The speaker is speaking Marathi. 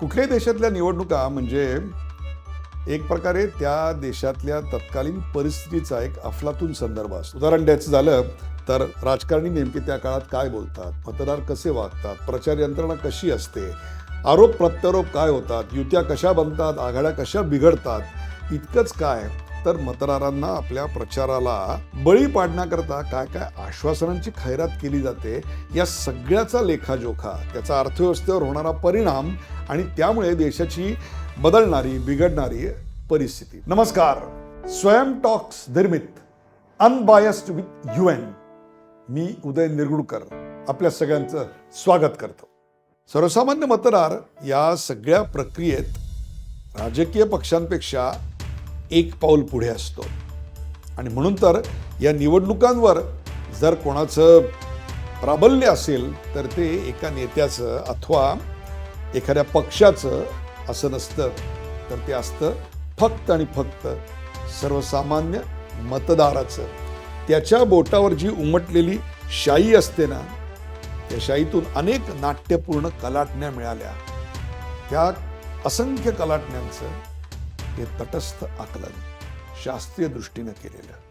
कुठल्याही देशातल्या निवडणुका म्हणजे एक प्रकारे त्या देशातल्या तत्कालीन परिस्थितीचा एक अफलातून संदर्भ असतो. उदाहरण द्यायचं झालं तर राजकारणी नेमके त्या काळात काय बोलतात? मतदार कसे वागतात? प्रचार यंत्रणा कशी असते? आरोप प्रत्यारोप काय होतात? युत्या कशा बनतात? आघाड्या कशा बिघडतात? इतकंच काय? तर मतदारांना आपल्या प्रचाराला बळी पाडण्याकरता काय काय आश्वासनांची खैरात केली जाते या सगळ्याचा लेखाजोखा त्याचा अर्थव्यवस्थेवर होणारा परिणाम आणि त्यामुळे देशाची बदलणारी बिघडणारी परिस्थिती. नमस्कार. स्वयं टॉक्स निर्मित अनबायस्ड विथ यू एन मी उदय निरगुडकर. आपल्या सगळ्यांचं स्वागत करतो. सर्वसामान्य मतदार या सगळ्या प्रक्रियेत राजकीय पक्षांपेक्षा एक पाऊल पुढे असतो. आणि म्हणून तर या निवडणुकांवर जर कोणाचं प्राबल्य असेल तर ते एका नेत्याचं अथवा एखाद्या पक्षाचं असं नसतं तर ते असतं फक्त आणि फक्त सर्वसामान्य मतदाराचं. त्याच्या बोटावर जी उमटलेली शाई असते ना त्या शाईतून अनेक नाट्यपूर्ण कलाटण्या मिळाल्या. त्या असंख्य कलाटण्यांचं हे तटस्थ आकलन शास्त्रीय दृष्टीनं केलेलं.